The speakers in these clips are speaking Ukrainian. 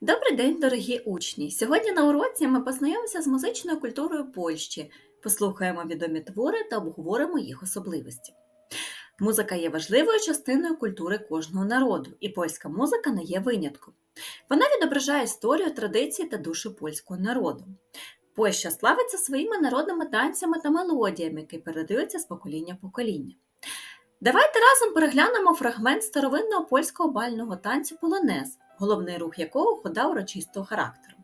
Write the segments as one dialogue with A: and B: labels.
A: Добрий день, дорогі учні! Сьогодні на уроці ми познайомимося з музичною культурою Польщі, послухаємо відомі твори та обговоримо їх особливості. Музика є важливою частиною культури кожного народу, і польська музика не є винятком. Вона відображає історію, традиції та душу польського народу. Польща славиться своїми народними танцями та мелодіями, які передаються з покоління в покоління. Давайте разом переглянемо фрагмент старовинного польського бального танцю полонез, головний рух якого хода урочистого характеру.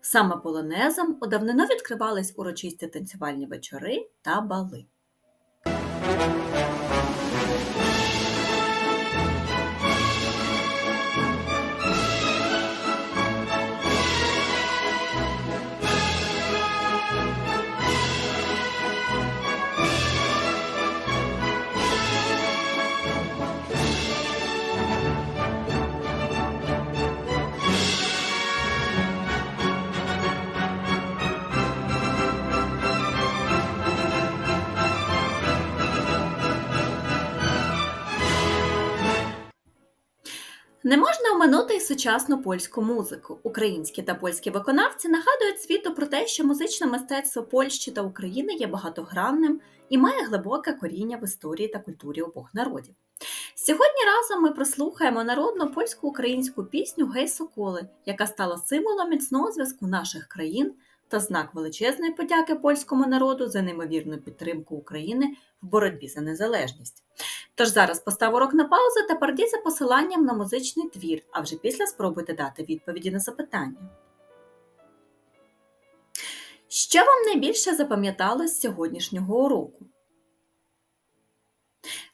A: Саме полонезом у відкривались урочисті танцювальні вечори та бали. Не можна оминути й сучасну польську музику. Українські та польські виконавці нагадують світу про те, що музичне мистецтво Польщі та України є багатогранним і має глибоке коріння в історії та культурі обох народів. Сьогодні разом ми прослухаємо народну польсько-українську пісню Гей Соколи, яка стала символом міцного зв'язку наших країн та знак величезної подяки польському народу за неймовірну підтримку України в боротьбі за незалежність. Тож зараз постав урок на паузу та перейдіть за посиланням на музичний твір, а вже після спробуйте дати відповіді на запитання. Що вам найбільше запам'яталось з сьогоднішнього уроку?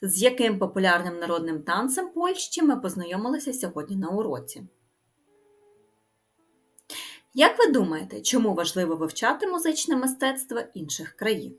A: З яким популярним народним танцем Польщі ми познайомилися сьогодні на уроці? Як ви думаєте, чому важливо вивчати музичне мистецтво інших країн?